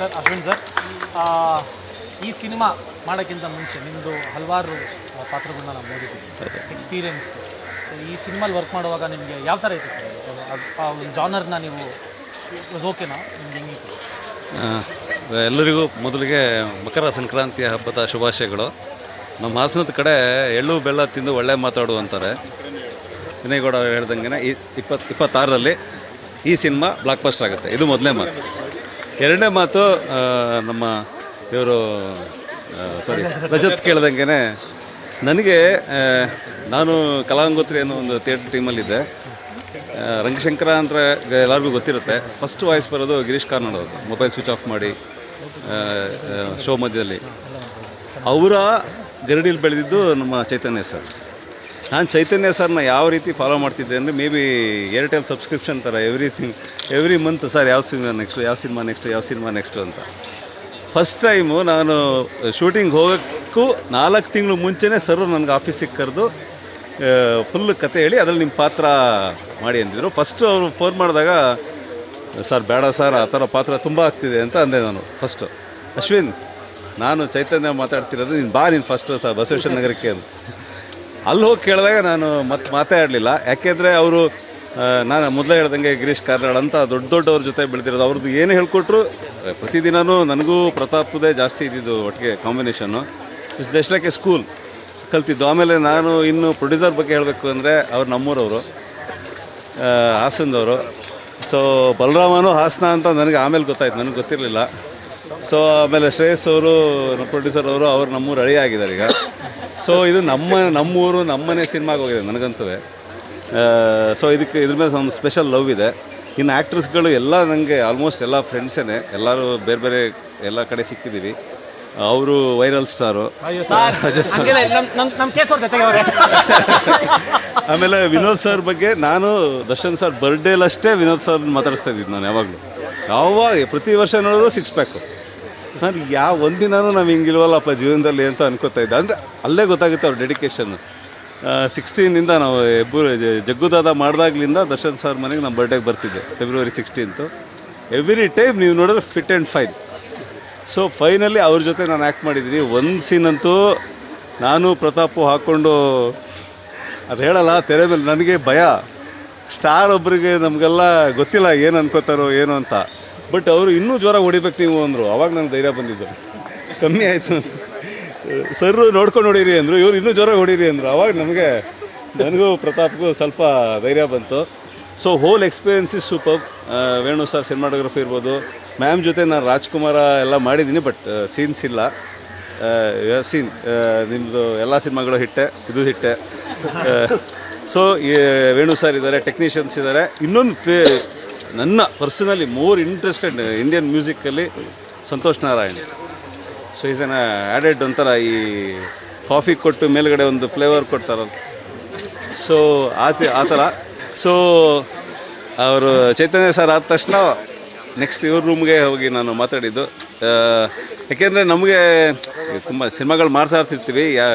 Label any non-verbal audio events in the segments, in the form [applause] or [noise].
Sir, Ashwin sir ಈ cinema ಮಾಡೋಕ್ಕಿಂತ ಮುಂಚೆ ನಿಮ್ಮದು ಹಲವಾರು ಪಾತ್ರಗಳನ್ನ ನಾವು ನೋಡಿದ್ದೀವಿ ಎಕ್ಸ್ಪೀರಿಯನ್ಸ್ ಸೊ ಈ ಸಿನಿಮಾಲಿ ವರ್ಕ್ ಮಾಡುವಾಗ ನಿಮಗೆ ಯಾವ ಥರ ಇತ್ತು ಸರ್? ಆ ಒಂದು ಜಾನರ್ನ ನೀವು ಓಕೆನಾ ನಿಮ್ಗೆ ಹೆಂಗಿತ್ತು ಎಲ್ಲರಿಗೂ ಮೊದಲಿಗೆ ಮಕರ ಸಂಕ್ರಾಂತಿಯ ಹಬ್ಬದ ಶುಭಾಶಯಗಳು. ನಮ್ಮ ಹಾಸನದ ಕಡೆ ಎಳ್ಳು, ಬೆಲ್ಲ ತಿಂದು ಒಳ್ಳೆ ಮಾತಾಡು ಅಂತಾರೆ. ವಿನಯಗೌಡ ಅವ್ರು ಹೇಳ್ದಂಗೆ ಈ ಇಪ್ಪತ್ತು ಇಪ್ಪತ್ತಾರರಲ್ಲಿ ಈ ಸಿನಿಮಾ ಬ್ಲಾಕ್ ಬಸ್ಟ್ ಆಗುತ್ತೆ. ಇದು ಮೊದಲೇ ಮಾತು. ಎರಡನೇ ಮಾತು ನಮ್ಮ ಇವರು ಸಾರಿ ರಜತ್ ಕೇಳ್ದಂಗೆ ನನಗೆ ನಾನು ಕಲಾಂಗೋತ್ರಿ ಅನ್ನೋ ಒಂದು ಥಿಯೇಟ್ರ್ ಟೀಮಲ್ಲಿದ್ದೆ ರಂಗಶಂಕರ ಅಂತ ಎಲ್ಲರಿಗೂ ಗೊತ್ತಿರುತ್ತೆ. ಫಸ್ಟ್ ವಾಯ್ಸ್ ಬರೋದು ಗಿರೀಶ್ ಕಾರ್ನಾಡ್ ಅವರು ಮೊಬೈಲ್ ಸ್ವಿಚ್ ಆಫ್ ಮಾಡಿ ಶೋ ಮಧ್ಯದಲ್ಲಿ. ಅವರ ಗರಡಿಲಿ ಬೆಳೆದಿದ್ದು ನಮ್ಮ ಚೈತನ್ಯ ಸರ್. ನಾನು ಚೈತನ್ಯ ಸರ್ನ ಯಾವ ರೀತಿ ಫಾಲೋ ಮಾಡ್ತಿದ್ದೆ ಅಂದರೆ ಮೇ ಬಿ ಏರ್ಟೆಲ್ ಸಬ್ಸ್ಕ್ರಿಪ್ಷನ್ ಥರ ಎವ್ರಿಥಿಂಗ್ ಎವ್ರಿ ಮಂತ್ ಸರ್ ಯಾವ ಸಿನಿಮಾ ನೆಕ್ಸ್ಟು ಯಾವ ಸಿನಿಮಾ ನೆಕ್ಸ್ಟು ಯಾವ ಸಿನಿಮಾ ನೆಕ್ಸ್ಟು ಅಂತ. ಫಸ್ಟ್ ಟೈಮು ನಾನು ಶೂಟಿಂಗ್ ಹೋಗೋಕ್ಕೂ ನಾಲ್ಕು ತಿಂಗಳು ಮುಂಚೆನೇ ಸರ್ ನನಗೆ ಆಫೀಸಿಗೆ ಕರೆದು ಫುಲ್ ಕತೆ ಹೇಳಿ ಅದ್ರಲ್ಲಿ ನಿಮ್ಮ ಪಾತ್ರ ಮಾಡಿ ಅಂದಿದ್ರು. ಫಸ್ಟು ಅವರು ಫೋನ್ ಮಾಡಿದಾಗ, ಸರ್ ಬೇಡ ಸರ್, ಆ ಥರ ಪಾತ್ರ ತುಂಬ ಆಗ್ತಿದೆ ಅಂತ ಅಂದೆ ನಾನು ಫಸ್ಟು ಅಶ್ವಿನ್, ನಾನು ಚೈತನ್ಯ ಮಾತಾಡ್ತಿರೋದು, ನೀನು ಬಾ ನೀನು ಫಸ್ಟು ಸರ್ ಬಸವೇಶ್ವರ ನಗರಕ್ಕೆ ಅಂತ. ಅಲ್ಲಿ ಹೋಗಿ ಕೇಳಿದಾಗ ನಾನು ಮತ್ತೆ ಮಾತಾಡಲಿಲ್ಲ. ಯಾಕೆಂದರೆ ಅವರು ನಾನು ಮೊದಲೇ ಹೇಳ್ದಂಗೆ ಗಿರೀಶ್ ಕಾರ್ನಾಡ್ ಅಂತ ದೊಡ್ಡ ದೊಡ್ಡವ್ರ ಜೊತೆ ಬೆಳೆದಿರೋದು. ಅವ್ರದ್ದು ಏನು ಹೇಳ್ಕೊಟ್ರು ಪ್ರತಿದಿನವೂ ನನಗೂ ಪ್ರತಾಪ್ದೇ ಜಾಸ್ತಿ ಇದ್ದಿದ್ದು ಒಟ್ಟಿಗೆ combination. Is just like a school ಕಲ್ತಿದ್ದು. ಆಮೇಲೆ ನಾನು ಇನ್ನು ಪ್ರೊಡ್ಯೂಸರ್ ಬಗ್ಗೆ ಹೇಳಬೇಕು ಅಂದರೆ ಅವ್ರು ನಮ್ಮೂರವರು ಹಾಸನದವರು. ಸೊ ಬಲರಾಮನು ಹಾಸನ ಅಂತ ನನಗೆ ಆಮೇಲೆ ಗೊತ್ತಾಯ್ತು. ನನಗೆ ಗೊತ್ತಿರಲಿಲ್ಲ. ಸೊ ಆಮೇಲೆ ಶ್ರೇಯಸ್ ಅವರು ಪ್ರೊಡ್ಯೂಸರ್ ಅವರು ಅವ್ರು ನಮ್ಮೂರು ಅಳಿಯಾಗಿದ್ದಾರೆ ಈಗ. ಸೊ ಇದು ನಮ್ಮ ನಮ್ಮೂರು ನಮ್ಮನೆ ಸಿನಿಮಾಗೆ ಹೋಗಿದೆ ನನಗಂತೂ. ಸೊ ಇದಕ್ಕೆ ಇದ್ರ ಮೇಲೆ ಒಂದು ಸ್ಪೆಷಲ್ ಲವ್ ಇದೆ. ಇನ್ನು ಆ್ಯಕ್ಟ್ರಸ್ಗಳು ಎಲ್ಲ ನನಗೆ ಆಲ್ಮೋಸ್ಟ್ ಎಲ್ಲ ಫ್ರೆಂಡ್ಸೇ ಎಲ್ಲರೂ ಬೇರೆ ಬೇರೆ ಎಲ್ಲ ಕಡೆ ಸಿಕ್ಕಿದ್ದೀವಿ. ಅವರು ವೈರಲ್ [laughs] ಸ್ಟಾರು [laughs] ಆಮೇಲೆ ವಿನೋದ್ ಸರ್ ಬಗ್ಗೆ ನಾನು ದರ್ಶನ್ ಸರ್ ಬರ್ಡೇಲಷ್ಟೇ ವಿನೋದ್ ಸರ್ ಮಾತಾಡಿಸ್ತಾ ಇದ್ದೀನಿ ನಾನು ಯಾವಾಗಲೂ. ಯಾವಾಗ ಪ್ರತಿ ವರ್ಷ ನೋಡಿದ್ರು ಸಿಕ್ಸ್ ಪ್ಯಾಕು ನಾನು ಯಾವ ಒಂದಿನೂ ನಾವು ಹಿಂಗಿಲ್ವಲ್ಲಪ್ಪ ಜೀವನದಲ್ಲಿ ಅಂತ ಅನ್ಕೋತಾ ಇದ್ದೆ. ಅಂದರೆ ಅಲ್ಲೇ ಗೊತ್ತಾಗುತ್ತೆ ಅವ್ರ ಡೆಡಿಕೇಶನ್ ಸಿಕ್ಸ್ಟೀನಿಂದ ನಾವು ಹೆಬ್ಬೂರು ಜಗ್ಗುದಾದ ಮಾಡಿದಾಗ್ಲಿಂದ ದರ್ಶನ್ ಸರ್ ಮನೆಗೆ ನಮ್ಮ ಬರ್ಡೇಗೆ ಬರ್ತಿದ್ದೆ ಫೆಬ್ರವರಿ ಸಿಕ್ಸ್ಟೀನ್ತು ಎವ್ರಿ ಟೈಮ್ ನೀವು ನೋಡಿದ್ರೆ fit and fine so finally ಅವ್ರ ಜೊತೆ ನಾನು ಆ್ಯಕ್ಟ್ ಮಾಡಿದ್ದೀನಿ. ಒಂದು ಸೀನಂತೂ ನಾನು ಪ್ರತಾಪು ಹಾಕ್ಕೊಂಡು ಅದು ಹೇಳಲ್ಲ, ತೆರೆ ಮೇಲೆ ನನಗೆ ಭಯ. ಸ್ಟಾರ್ ಒಬ್ಬರಿಗೆ ನಮಗೆಲ್ಲ ಗೊತ್ತಿಲ್ಲ ಏನು ಅನ್ಕೋತಾರೋ ಏನು ಅಂತ. ಬಟ್ ಅವರು ಇನ್ನೂ ಜ್ವರ ಹೊಡಿಬೇಕು ನೀವು ಅಂದರು. ಅವಾಗ ನಂಗೆ ಧೈರ್ಯ ಬಂದಿದ್ದು. ಕಮ್ಮಿ ಆಯಿತು ಸರ್ ನೋಡ್ಕೊಂಡು ಹೊಡೀರಿ ಅಂದರು. ಇವ್ರು ಇನ್ನೂ ಜ್ವರ ಹೊಡೀರಿ ಅಂದರು. ಅವಾಗ ನಮಗೆ, ನನಗೂ ಪ್ರತಾಪ್ಗೂ ಸ್ವಲ್ಪ ಧೈರ್ಯ ಬಂತು. So whole experience is super Venu sir cinematography ಇರ್ಬೋದು. ಮ್ಯಾಮ್ ಜೊತೆ ನಾನು ರಾಜ್ಕುಮಾರ ಎಲ್ಲ ಮಾಡಿದ್ದೀನಿ ಬಟ್ ಸೀನ್ಸ್ ಇಲ್ಲ. ಸೀನ್ ನಿಮ್ಮದು ಎಲ್ಲ ಸಿನಿಮಾಗಳು ಹಿಟ್ಟೆ, ಇದು ಹಿಟ್ಟೆ. ಸೊ ವೇಣು ಸರ್ ಇದ್ದಾರೆ ಟೆಕ್ನಿಷಿಯನ್ಸ್ ಇದ್ದಾರೆ. ಇನ್ನೊಂದು ಫೇ ನನ್ನ personally more interested Indian ಮ್ಯೂಸಿಕ್ಕಲ್ಲಿ Santhosh Narayan. So is an added ಒಂಥರ ಈ ಕಾಫಿ ಕೊಟ್ಟು ಮೇಲುಗಡೆ ಒಂದು ಫ್ಲೇವರ್ ಕೊಡ್ತಾರಲ್ಲ ಸೊ ಆ ಆ ಥರ ಸೊ ಅವರು ಚೈತನ್ಯ ಸರ್ ಆದ ತಕ್ಷಣ ನೆಕ್ಸ್ಟ್ ಇವ್ರ ರೂಮ್ಗೆ ಹೋಗಿ ನಾನು ಮಾತಾಡಿದ್ದು. ಆ, ಯಾಕೆಂದರೆ ನಮಗೆ ತುಂಬ ಸಿನಿಮಾಗಳು ಮಾಡ್ತಾ ಇರ್ತಿರ್ತೀವಿ ಯಾ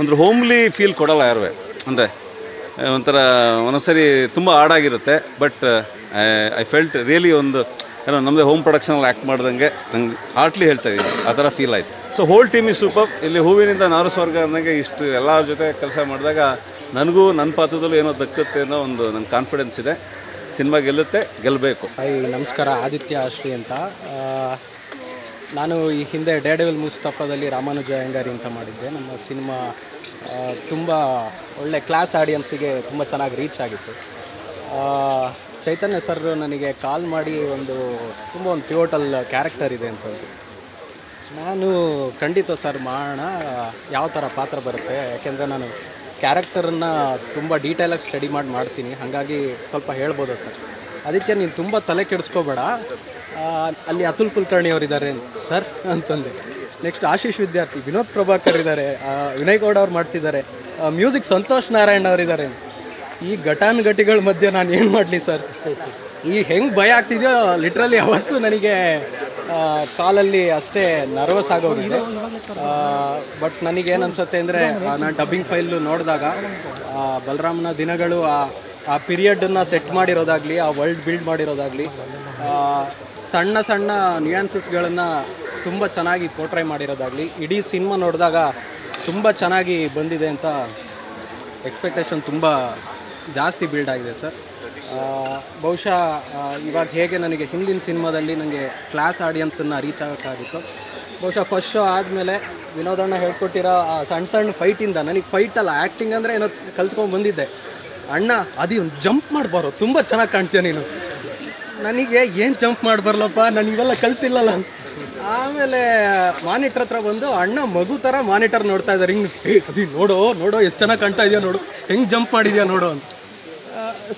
ಅಂದ್ರೆ ಹೋಮ್ಲಿ ಫೀಲ್ ಕೊಡಲ್ಲ ಯಾರುವೆ. ಅಂದರೆ ಒಂಥರ ಒಂದೊಂದ್ಸರಿ ತುಂಬ ಹಾಡಾಗಿರುತ್ತೆ ಬಟ್ ಐ ಫೆಲ್ಟ್ ರಿಯಲಿ ಒಂದು, ಏನೋ ನಮ್ಮದೇ ಹೋಮ್ ಪ್ರೊಡಕ್ಷನಲ್ಲಿ ಆ್ಯಕ್ಟ್ ಮಾಡ್ದಂಗೆ ನಂಗೆ ಹಾರ್ಟ್ಲಿ ಹೇಳ್ತಾ ಇದ್ದೀನಿ. ಆ ಥರ ಫೀಲ್ ಆಯಿತು. So whole team is super ಇಲ್ಲಿ ಹೂವಿನಿಂದ ನಾರು ಸ್ವರ್ಗ ಅಂದಂಗೆ ಇಷ್ಟು ಎಲ್ಲರ ಜೊತೆ ಕೆಲಸ ಮಾಡಿದಾಗ ನನಗೂ ನನ್ನ ಪಾತ್ರದಲ್ಲೂ ಏನೋ ದಕ್ಕುತ್ತೆ ಅನ್ನೋ ಒಂದು ನನ್ನ ಕಾನ್ಫಿಡೆನ್ಸ್ ಇದೆ. ಸಿನಿಮಾ ಗೆಲ್ಲುತ್ತೆ ಗೆಲ್ಲಬೇಕು ಐ, ನಮಸ್ಕಾರ, ಆದಿತ್ಯ ಶ್ರೀ ಅಂತ. ನಾನು ಈ ಹಿಂದೆ ಡೇಡವಿಲ್ ಮುಸ್ತಫಾದಲ್ಲಿ ರಾಮಾನುಜ ಅಯ್ಯಂಗಾರಿ ಅಂತ ಮಾಡಿದ್ದೆ. ನಮ್ಮ ಸಿನಿಮಾ ತುಂಬ ಒಳ್ಳೆ ಕ್ಲಾಸ್ ಆಡಿಯನ್ಸಿಗೆ ತುಂಬ ಚೆನ್ನಾಗಿ ರೀಚ್ ಆಗಿತ್ತು. ಚೈತನ್ಯ ಸರ್ ನನಗೆ ಕಾಲ್ ಮಾಡಿ ಒಂದು ತುಂಬ ಒಂದು ಪ್ಯೂಟಲ್ ಕ್ಯಾರೆಕ್ಟರ್ ಇದೆ ಅಂತಂದು ನಾನು ಖಂಡಿತ ಸರ್ ಮಾಡೋಣ, ಯಾವ ಥರ ಪಾತ್ರ ಬರುತ್ತೆ, ಯಾಕೆಂದರೆ ನಾನು ಕ್ಯಾರೆಕ್ಟರನ್ನು ತುಂಬ ಡೀಟೇಲಾಗಿ ಸ್ಟಡಿ ಮಾಡಿ ಮಾಡ್ತೀನಿ. ಹಾಗಾಗಿ ಸ್ವಲ್ಪ ಹೇಳ್ಬೋದಾ ಸರ್? ಅದಕ್ಕೆ ನೀನು ತುಂಬ ತಲೆ ಕೆಡಿಸ್ಕೋಬೇಡ. ಅಲ್ಲಿ ಅತುಲ್ ಕುಲಕರ್ಣಿ ಅವರಿದ್ದಾರೆ ಸರ್ ಅಂತಂದೆ. ನೆಕ್ಸ್ಟ್ ಆಶೀಶ್ ವಿದ್ಯಾರ್ಥಿ, ವಿನೋದ್ ಪ್ರಭಾಕರ್ ಇದ್ದಾರೆ ವಿನಯ್ ಗೌಡ ಅವ್ರು ಮಾಡ್ತಿದ್ದಾರೆ ಮ್ಯೂಸಿಕ್ ಸಂತೋಷ್ ನಾರಾಯಣ್ ಅವರಿದ್ದಾರೆ. ಈ ಘಟಾನುಘಟಿಗಳ ಮಧ್ಯೆ ನಾನು ಏನು ಮಾಡಲಿ ಸರ್? ಈ ಹೆಂಗೆ ಭಯ ಆಗ್ತಿದೆಯೋ ಲಿಟ್ರಲಿ ಅವತ್ತು ನನಗೆ ಕಾಲಲ್ಲಿ ಅಷ್ಟೇ ನರ್ವಸ್ ಆಗೋಗಿದೆ. ಬಟ್ ನನಗೇನು ಅನ್ಸುತ್ತೆ ಅಂದರೆ ನಾನು ಡಬ್ಬಿಂಗ್ ಫೈಲು ನೋಡಿದಾಗ ಬಲರಾಮನ ದಿನಗಳು, ಆ ಆ ಪೀರಿಯಡನ್ನು ಸೆಟ್ ಮಾಡಿರೋದಾಗಲಿ, ಆ ವರ್ಲ್ಡ್ ಬಿಲ್ಡ್ ಮಾಡಿರೋದಾಗಲಿ ಸಣ್ಣ ಸಣ್ಣ ನ್ಯೂಯಾನ್ಸಸ್ಗಳನ್ನು ತುಂಬ ಚೆನ್ನಾಗಿ ಪೋರ್ಟ್ರೈ ಮಾಡಿರೋದಾಗಲಿ, ಇಡೀ ಸಿನಿಮಾ ನೋಡಿದಾಗ ತುಂಬ ಚೆನ್ನಾಗಿ ಬಂದಿದೆ ಅಂತ ಎಕ್ಸ್ಪೆಕ್ಟೇಷನ್ ತುಂಬ ಜಾಸ್ತಿ ಬಿಲ್ಡ್ ಆಗಿದೆ ಸರ್. ಬಹುಶಃ ಇವಾಗ ಹೇಗೆ ನನಗೆ ಹಿಂದಿನ ಸಿನಿಮಾದಲ್ಲಿ ನನಗೆ ಕ್ಲಾಸ್ ಆಡಿಯನ್ಸನ್ನು ರೀಚ್ ಆಗೋಕ್ಕಾಗಿತ್ತು. ಬಹುಶಃ ಫಸ್ಟ್ ಶೋ ಆದಮೇಲೆ ವಿನೋದಣ್ಣ ಹೇಳ್ಕೊಟ್ಟಿರೋ ಆ ಸಣ್ಣ ಸಣ್ಣ ಫೈಟಿಂದ ನನಗೆ ಫೈಟ್ ಅಲ್ಲ ಆ್ಯಕ್ಟಿಂಗ್ ಅಂದರೆ ಏನೋ ಕಲ್ತ್ಕೊಂಡು ಬಂದಿದ್ದೆ. ಅಣ್ಣ, ಅದು ಜಂಪ್ ಮಾಡಬಾರೋ ತುಂಬ ಚೆನ್ನಾಗಿ ಕಾಣ್ತೀಯ ನೀನು. ನನಗೆ ಏನು ಜಂಪ್ ಮಾಡಬಾರ್ಲಪ್ಪ ನಾನು ಇವೆಲ್ಲ ಕಲ್ತಿಲ್ಲಲ್ಲ. ಆಮೇಲೆ ಮಾನಿಟ್ರ್ ಹತ್ರ ಬಂದು, ಅಣ್ಣ, ಮಗು ಥರ ಮಾನಿಟರ್ ನೋಡ್ತಾ ಇದ್ದಾರೆ ಹಿಂಗೆ ಅದು ನೋಡೋ ನೋಡೋ, ಎಷ್ಟು ಚೆನ್ನಾಗಿ ಕಾಣ್ತಾ ಇದೆಯಾ ನೋಡು, ಹೆಂಗೆ ಜಂಪ್ ಮಾಡಿದ್ಯಾ ನೋಡು ಅಂತ.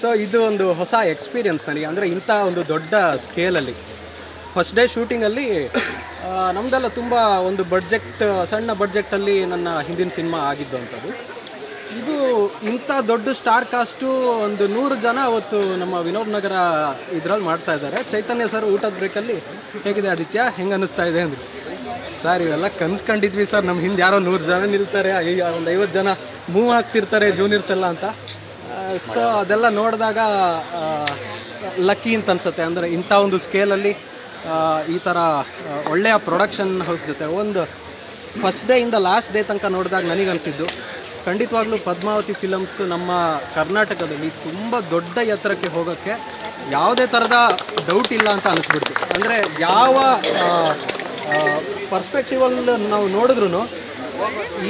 ಸೊ ಇದು ಒಂದು ಹೊಸ ಎಕ್ಸ್ಪೀರಿಯನ್ಸ್ ನನಗೆ. ಅಂದರೆ ಇಂಥ ಒಂದು ದೊಡ್ಡ ಸ್ಕೇಲಲ್ಲಿ ಫಸ್ಟ್ ಡೇ ಶೂಟಿಂಗಲ್ಲಿ ನಮ್ಮದೆಲ್ಲ ತುಂಬ ಒಂದು ಬಡ್ಜೆಕ್ಟ್ ಸಣ್ಣ ಬಡ್ಜೆಕ್ಟಲ್ಲಿ ನನ್ನ ಹಿಂದಿನ ಸಿನಿಮಾ ಆಗಿದ್ದು ಅಂಥದ್ದು. ಇದು ಇಂಥ ದೊಡ್ಡ ಸ್ಟಾರ್ ಕಾಸ್ಟು ಒಂದು ನೂರು ಜನ ಅವತ್ತು ನಮ್ಮ ವಿನೋದ್ ನಗರ ಇದರಲ್ಲಿ ಮಾಡ್ತಾ ಇದ್ದಾರೆ. ಚೈತನ್ಯ ಸರ್ ಊಟದ ಬ್ರೇಕಲ್ಲಿ ಹೇಗಿದೆ ಆದಿತ್ಯ? ಹೆಂಗೆ ಅನ್ನಿಸ್ತಾ ಇದೆ ಅಂದರು? ಸರ್ ಇವೆಲ್ಲ ಕನ್ಸ್ಕೊಂಡಿದ್ವಿ ಸರ್ ನಮ್ಮ ಹಿಂದೆ ಯಾರೋ ನೂರು ಜನ ನಿಲ್ತಾರೆ. ಒಂದು ಐವತ್ತು ಜನ ಮೂವ್ ಆಗ್ತಿರ್ತಾರೆ ಜೂನಿಯರ್ಸ್ ಎಲ್ಲ ಅಂತ. ಸೊ ಅದೆಲ್ಲ ನೋಡಿದಾಗ ಲಕ್ಕಿ ಅಂತ ಅನ್ಸುತ್ತೆ. ಅಂದರೆ ಇಂಥ ಒಂದು ಸ್ಕೇಲಲ್ಲಿ ಈ ಥರ ಒಳ್ಳೆಯ ಪ್ರೊಡಕ್ಷನ್ ಹೌಸ್ ಜೊತೆ ಒಂದು ಫಸ್ಟ್ ಡೇ ಇಂದ ಲಾಸ್ಟ್ ಡೇ ತನಕ ನೋಡಿದಾಗ ನನಗನ್ಸಿದ್ದು ಖಂಡಿತವಾಗ್ಲೂ ಪದ್ಮಾವತಿ ಫಿಲಮ್ಸ್ ನಮ್ಮ ಕರ್ನಾಟಕದಲ್ಲಿ ತುಂಬ ದೊಡ್ಡ ಎತ್ತರಕ್ಕೆ ಹೋಗೋಕ್ಕೆ ಯಾವುದೇ ಥರದ ಡೌಟ್ ಇಲ್ಲ ಅಂತ ಅನಿಸ್ಬಿಡ್ತು. ಅಂದರೆ ಯಾವ ಪರ್ಸ್ಪೆಕ್ಟಿವಲ್ಲಿ ನಾವು ನೋಡಿದ್ರೂ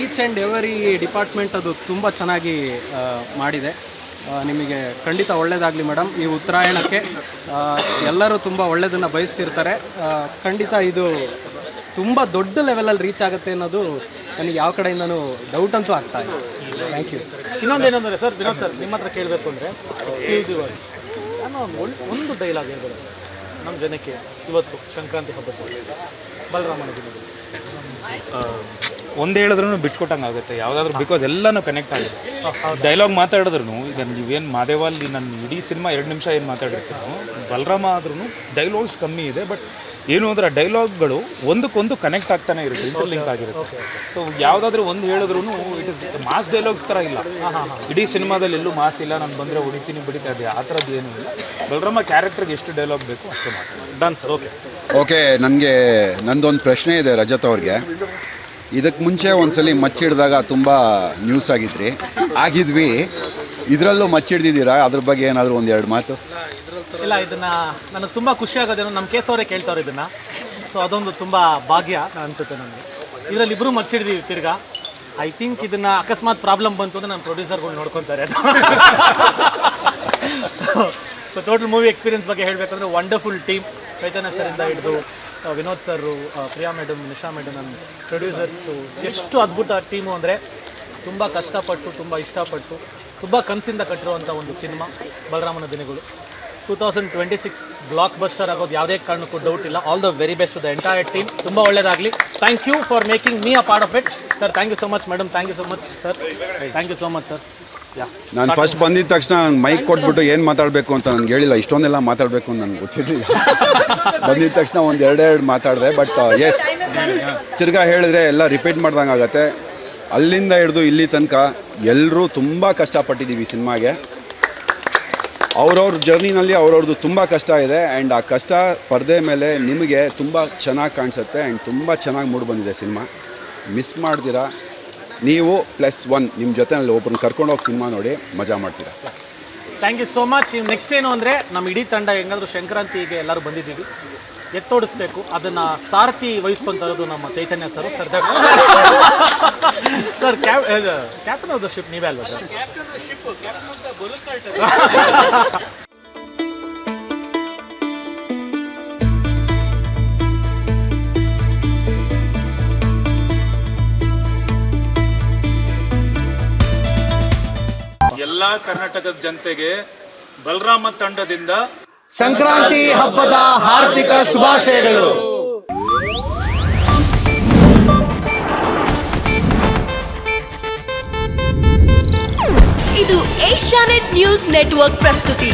ಈಚ್ ಆ್ಯಂಡ್ ಎವರಿ ಡಿಪಾರ್ಟ್ಮೆಂಟ್ ಅದು ತುಂಬ ಚೆನ್ನಾಗಿ ಮಾಡಿದೆ. ನಿಮಗೆ ಖಂಡಿತ ಒಳ್ಳೆಯದಾಗಲಿ ಮೇಡಮ್. ಈ ಉತ್ತರಾಯಣಕ್ಕೆ ಎಲ್ಲರೂ ತುಂಬ ಒಳ್ಳೆಯದನ್ನು ಬಯಸ್ತಿರ್ತಾರೆ. ಖಂಡಿತ ಇದು ತುಂಬ ದೊಡ್ಡ ಲೆವೆಲಲ್ಲಿ ರೀಚ್ ಆಗುತ್ತೆ ಅನ್ನೋದು ನನಗೆ ಯಾವ ಕಡೆಯಿಂದನೂ ಡೌಟ್ ಅಂತೂ ಆಗ್ತಾ ಇದೆ ಥ್ಯಾಂಕ್ ಯು ಇನ್ನೊಂದೇನಂದರೆ ಸರ್ ವಿನೋದ್ ಸರ್ ನಿಮ್ಮ ಹತ್ರ ಕೇಳಬೇಕು ಅಂದರೆ ಎಕ್ಸ್ಕ್ಲೂಸಿವ್ ಆಗಿ ನಾನು ಒಂದು ಡೈಲಾಗ್ ಹೇಳ್ಬೋದು ನಮ್ಮ ಜನಕ್ಕೆ ಇವತ್ತು ಸಂಕ್ರಾಂತಿ ಹಬ್ಬದ ಬಲರಾಮನ ದಿನದಲ್ಲಿ. ಒಂದು ಹೇಳಿದ್ರು ಬಿಟ್ಕೊಟ್ಟಂಗೆ ಆಗುತ್ತೆ. ಯಾವುದಾದ್ರೂ ಬಿಕಾಸ್ ಎಲ್ಲನೂ ಕನೆಕ್ಟ್ ಆಗಿದೆ. ಡೈಲಾಗ್ ಮಾತಾಡಿದ್ರು ಈಗ ನೀವೇನು ಮಾದೇವಲ್ಲಿ ನನ್ನ ಇಡೀ ಸಿನಿಮಾ ಎರಡು ನಿಮಿಷ ಏನು ಮಾತಾಡಿರ್ತೀನೋ ಬಲರಾಮ ಆದ್ರೂ ಡೈಲಾಗ್ಸ್ ಕಮ್ಮಿ ಇದೆ ಬಟ್ ಏನು ಅಂದ್ರೆ ಡೈಲಾಗ್ಗಳು ಒಂದಕ್ಕೊಂದು ಕನೆಕ್ಟ್ ಆಗ್ತಾನೆ ಇರುತ್ತೆ ಇಂಟರ್ಲಿಂಕ್ ಆಗಿರುತ್ತೆ. ಸೊ ಯಾವುದಾದ್ರೂ ಒಂದು ಹೇಳಿದ್ರು ಇಟ್ ಇಸ್ ಮಾಸ್ ಡೈಲಾಗ್ಸ್ ಥರ ಇಲ್ಲ. ಇಡೀ ಸಿನಿಮಾದಲ್ಲಿ ಎಲ್ಲೂ ಮಾಸ್ ಇಲ್ಲ ನಾನು ಬಂದರೆ ಹೊಡಿತೀನಿ ಬಿಡಿತಾ ಇದೆ ಆ ಥರದ್ದು ಏನೂ ಇಲ್ಲ. ಬಲರಾಮ ಕ್ಯಾರೆಕ್ಟರ್ಗೆ ಎಷ್ಟು ಡೈಲಾಗ್ ಬೇಕು ಅಷ್ಟು dance done sir okay okay ನನಗೆ ನಂದೊಂದು ಪ್ರಶ್ನೆ ಇದೆ ರಜತ್ ಅವ್ರಿಗೆ. ಇದಕ್ಕೆ ಮುಂಚೆ ಒಂದ್ಸಲಿ ಮಚ್ಚಿಡ್ದಾಗ ತುಂಬ ನ್ಯೂಸ್ ಆಗಿದ್ರಿ ಆಗಿದ್ವಿ. ಇದರಲ್ಲೂ ಮಚ್ಚಿಡ್ದಿದ್ದೀರಾ ಅದ್ರ ಬಗ್ಗೆ ಏನಾದರೂ ಒಂದು ಎರಡು ಮಾತು. ಇಲ್ಲ, ಇದನ್ನ ನನಗೆ ತುಂಬ ಖುಷಿ ಆಗೋದೇನೋ ನಮ್ಮ ಕೇಸ್ ಅವರೇ ಕೇಳ್ತಾವ್ರೆ ಇದನ್ನ. ಸೊ ಅದೊಂದು ತುಂಬ ಭಾಗ್ಯ ಅನಿಸುತ್ತೆ ನನಗೆ. ಇದರಲ್ಲಿ ಇಬ್ಬರು ಮಚ್ಚಿಡ್ದೀವಿ ತಿರ್ಗಾ. ಐ ಥಿಂಕ್ ಇದನ್ನ ಅಕಸ್ಮಾತ್ ಪ್ರಾಬ್ಲಮ್ ಬಂತು ಅಂದರೆ ನಮ್ಮ ಪ್ರೊಡ್ಯೂಸರ್ಗಳು ನೋಡ್ಕೊತಾರೆ. ಸೊ ಟೋಟಲ್ ಮೂವಿ ಎಕ್ಸ್ಪೀರಿಯನ್ಸ್ ಬಗ್ಗೆ ಹೇಳಬೇಕಂದ್ರೆ ವಂಡರ್ಫುಲ್ ಟೀಮ್ ಚೈತನ್ಯ ಇಂದ ಹಿಡಿದು Vinod sir Priya madam Nisha madam ನನ್ನ ಪ್ರೊಡ್ಯೂಸರ್ಸು ಎಷ್ಟು ಅದ್ಭುತ ಟೀಮು ಅಂದರೆ ತುಂಬ ಕಷ್ಟಪಟ್ಟು, ತುಂಬ ಇಷ್ಟಪಟ್ಟು, ತುಂಬ ಕನಸಿಂದ ಕಟ್ಟಿರುವಂಥ ಒಂದು ಸಿನಿಮಾ ಬಲರಾಮನ ದಿನಗಳು. Two thousand twenty six blockbuster ಆಗೋದು ಯಾವುದೇ ಕಾರಣಕ್ಕೂ ಡೌಟ್ ಇಲ್ಲ. All the very best the entire team ತುಂಬ ಒಳ್ಳೆಯದಾಗಲಿ thank you for making me a part of it sir thank you so much madam thank you so much sir thank you so much sir ಯಾ ನಾನು first ಬಂದಿದ ತಕ್ಷಣ mic ಕೊಟ್ಬಿಟ್ಟು ಏನು ಮಾತಾಡಬೇಕು ಅಂತ ನನಗೆ ಹೇಳಿಲ್ಲ. ಇಷ್ಟೊಂದೆಲ್ಲ ಮಾತಾಡಬೇಕು ಅಂತ ನನಗೆ ಗೊತ್ತಿರಲಿಲ್ಲ. [laughs] ಬಂದಿದ ತಕ್ಷಣ ಒಂದು ಎರಡೆರಡು ಮಾತಾಡಿದೆ ಬಟ್ ಎಸ್ ತಿರ್ಗಾ ಹೇಳಿದ್ರೆ ಎಲ್ಲ ರಿಪೀಟ್ ಮಾಡ್ದಂಗೆ ಆಗುತ್ತೆ ಅಲ್ಲಿಂದ ಹಿಡಿದು ಇಲ್ಲಿ ತನಕ ಎಲ್ಲರೂ ತುಂಬ ಕಷ್ಟಪಟ್ಟಿದ್ದೀವಿ ಈ ಸಿನಿಮಾಗೆ. ಅವ್ರವ್ರ ಜರ್ನಿನಲ್ಲಿ ಅವ್ರವ್ರದ್ದು ತುಂಬ ಕಷ್ಟ ಇದೆ ಆ್ಯಂಡ್ ಆ ಕಷ್ಟ ಪರದೆ ಮೇಲೆ ನಿಮಗೆ ತುಂಬ ಚೆನ್ನಾಗಿ ಕಾಣಿಸುತ್ತೆ ಆ್ಯಂಡ್ ತುಂಬ ಚೆನ್ನಾಗಿ ಮೂಡಿ ಬಂದಿದೆ ಸಿನಿಮಾ. ಮಿಸ್ ಮಾಡ್ತೀರಾ? ನೀವು ಪ್ಲಸ್ ಒನ್ ನಿಮ್ಮ ಜೊತೆನಲ್ಲಿ ಕರ್ಕೊಂಡು ಕರ್ಕೊಂಡೋಗಿ ಸಿನಿಮಾ ನೋಡಿ ಮಜಾ ಮಾಡ್ತೀರಾ? Thank you so much next ಏನು ಅಂದರೆ ನಮ್ಮ ಇಡೀ ತಂಡ ಹೆಂಗಾದ್ರೂ ಸಂಕ್ರಾಂತಿಗೆ ಎಲ್ಲರೂ ಬಂದಿದ್ದೀವಿ. ಎತ್ತೋಡಿಸ್ಬೇಕು. ಅದನ್ನು ಸಾರಥಿ ವಹಿಸ್ಕೊಂತ ಇರೋದು ನಮ್ಮ Chaitanya sir. Sir sir cap captain of the ship ನೀವೇ ಅಲ್ವಾ ಸರ್? [laughs] ಕರ್ನಾಟಕದ ಜನತೆಗೆ ಬಲರಾಮ ತಂಡದಿಂದ ಸಂಕ್ರಾಂತಿ ಹಬ್ಬದ ಹಾರ್ದಿಕ ಶುಭಾಶಯಗಳು. ಇದು ಏಷ್ಯಾನೆಟ್ ನ್ಯೂಸ್ ನೆಟ್ವರ್ಕ್ ಪ್ರಸ್ತುತಿ.